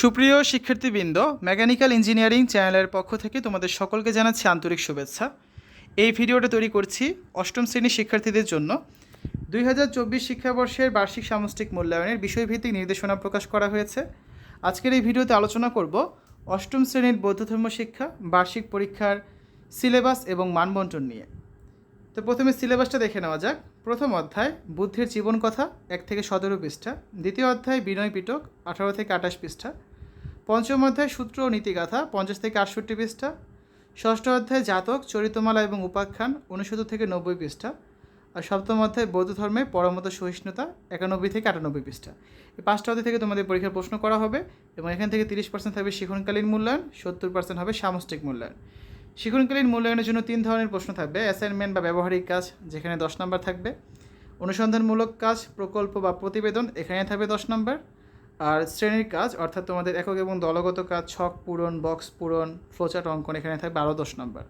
সুপ্রিয় শিক্ষার্থীবৃন্দ mechanical engineering চ্যানেলের পক্ষ থেকে তোমাদের সকলকে জানাচ্ছি আন্তরিক শুভেচ্ছা। এই ভিডিওটা তৈরি করছি অষ্টম শ্রেণির শিক্ষার্থীদের জন্য। দুই হাজার চব্বিশ শিক্ষাবর্ষের বার্ষিক সামষ্টিক মূল্যায়নের বিষয়ভিত্তিক নির্দেশনা প্রকাশ করা হয়েছে। আজকের এই ভিডিওতে আলোচনা করব অষ্টম শ্রেণির বৌদ্ধ ধর্ম শিক্ষা, বার্ষিক পরীক্ষার সিলেবাস এবং মানবন্টন নিয়ে। তো প্রথমে সিলেবাসটা দেখে নেওয়া যাক। প্রথম অধ্যায়, বুদ্ধির জীবন কথা, এক থেকে সতেরো পৃষ্ঠা। দ্বিতীয় অধ্যায়, বিনয় পিটক, আঠারো থেকে আঠাশ পৃষ্ঠা। পঞ্চম অধ্যায়, সূত্র ও নীতিগাথা, পঞ্চাশ থেকে আটষট্টি পৃষ্ঠা। ষষ্ঠ অধ্যায়, জাতক চরিতমালা এবং উপাখ্যান উনসত্তর থেকে নব্বই পৃষ্ঠা। আর সপ্তম অধ্যায়, বৌদ্ধ ধর্মে পরমত সহিষ্ণুতা, একানব্বই থেকে আটানব্বই পৃষ্ঠা। এই পাঁচটা অধ্যায় থেকে তোমাদের পরীক্ষার প্রশ্ন করা হবে এবং এখান থেকে তিরিশ পার্সেন্ট থাকবে শিখনকালীন মূল্যায়ন, সত্তর পার্সেন্ট হবে সামষ্টিক মূল্যায়ন। শিক্ষণকালীন মূল্যায়নের জন্য তিন ধরনের প্রশ্ন থাকবে। অ্যাসাইনমেন্ট বা ব্যবহারিক কাজ, যেখানে দশ নম্বর থাকবে। অনুসন্ধানমূলক কাজ, প্রকল্প বা প্রতিবেদন, এখানে থাকবে দশ নম্বর। আর শ্রেণির কাজ, অর্থাৎ তোমাদের একক এবং দলগত কাজ, ছক পূরণ বক্স পূরণ ফ্লোচার্ট অঙ্কন, এখানে থাকবে আরও দশ নম্বর।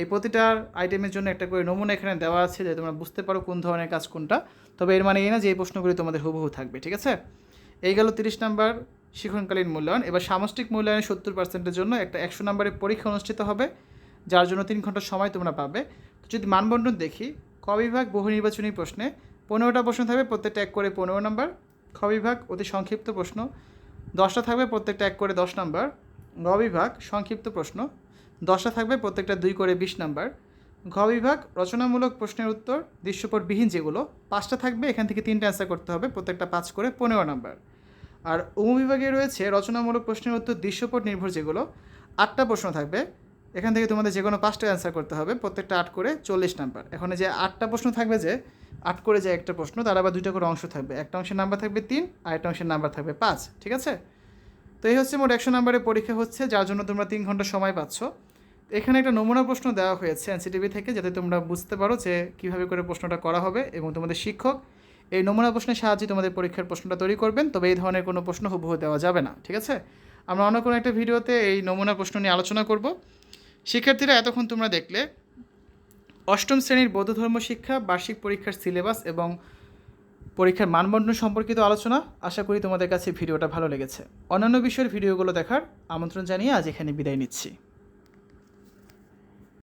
এই প্রতিটার আইটেমের জন্য একটা করে নমুনা এখানে দেওয়া আছে যে তোমরা বুঝতে পারো কোন ধরনের কাজ কোনটা। তবে এর মানে এই না যে এই প্রশ্নগুলি তোমাদের হুবহু থাকবে, ঠিক আছে? এই গেল তিরিশ নম্বর, শিক্ষণকালীন মূল্যায়ন। এবার সামষ্টিক মূল্যায়নের সত্তর পার্সেন্টের জন্য একটা একশো নম্বরের পরীক্ষা অনুষ্ঠিত হবে। যার জন্য তিন ঘণ্টা সময় তোমরা পাবে। তো যদি মানবন্টন দেখি, ক বিভাগ বহু নির্বাচনী প্রশ্নে পনেরোটা প্রশ্ন থাকবে, প্রত্যেকটা এক করে পনেরো নম্বর। খ বিভাগ অতি সংক্ষিপ্ত প্রশ্ন, দশটা থাকবে, প্রত্যেকটা এক করে দশ নম্বর। গ বিভাগ সংক্ষিপ্ত প্রশ্ন, দশটা থাকবে, প্রত্যেকটা দুই করে বিশ নম্বর। ঘ বিভাগ রচনামূলক প্রশ্নের উত্তর, দৃশ্যপটবিহীন যেগুলো, পাঁচটা থাকবে, এখান থেকে তিনটা অ্যান্সার করতে হবে, প্রত্যেকটা পাঁচ করে পনেরো নম্বর। আর উপবিভাগে রয়েছে রচনামূলক প্রশ্নের উত্তর, দৃশ্যপট নির্ভর যেগুলো, আটটা প্রশ্ন থাকবে এখান থেকে তোমাদের যে কোনো পাঁচটা অ্যান্সার করতে হবে, প্রত্যেকটা আট করে চল্লিশ নাম্বার এখন যে আটটা প্রশ্ন থাকবে যে, আট করে যে একটা প্রশ্ন, তার আবার দুইটা করে অংশ থাকবে। একটা অংশের নাম্বার থাকবে তিন আর একটা অংশের নাম্বার থাকবে পাঁচ, ঠিক আছে? তো এই হচ্ছে মোট একশো নাম্বারের পরীক্ষা হচ্ছে, যার জন্য তোমরা তিন ঘণ্টা সময় পাচ্ছ। এখানে একটা নমুনা প্রশ্ন দেওয়া হয়েছে এনসিটিভি থেকে, যাতে তোমরা বুঝতে পারো যে কীভাবে করে প্রশ্নটা করা হবে এবং তোমাদের শিক্ষক এই নমুনা প্রশ্নের সাহায্যে তোমাদের পরীক্ষার প্রশ্নটা তৈরি করবেন। তবে এই ধরনের কোনো প্রশ্ন হুবহু দেওয়া যাবে না, ঠিক আছে? আমরা অন্য কোনো একটা ভিডিওতে এই নমুনা প্রশ্ন নিয়ে আলোচনা করব। শিক্ষার্থীরা এতক্ষণ তোমরা দেখলে, অষ্টম শ্রেণির বৌদ্ধ ধর্ম শিক্ষা, বার্ষিক পরীক্ষার সিলেবাস এবং পরীক্ষার মানবন্টন সম্পর্কিত আলোচনা। আশা করি তোমাদের কাছে ভিডিওটা ভালো লেগেছে। অন্যান্য বিষয়ের ভিডিওগুলো দেখার আমন্ত্রণ জানিয়ে আজ এখানে বিদায় নিচ্ছি।